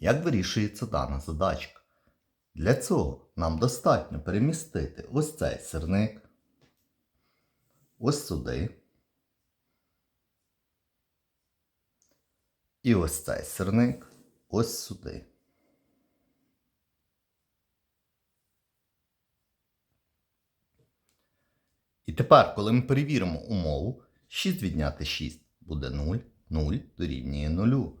Як вирішується дана задачка? Для цього нам достатньо перемістити ось цей сирник, ось сюди. І ось цей сирник ось сюди. І тепер, коли ми перевіримо умову, 6 відняти 6 буде 0, 0 дорівнює 0.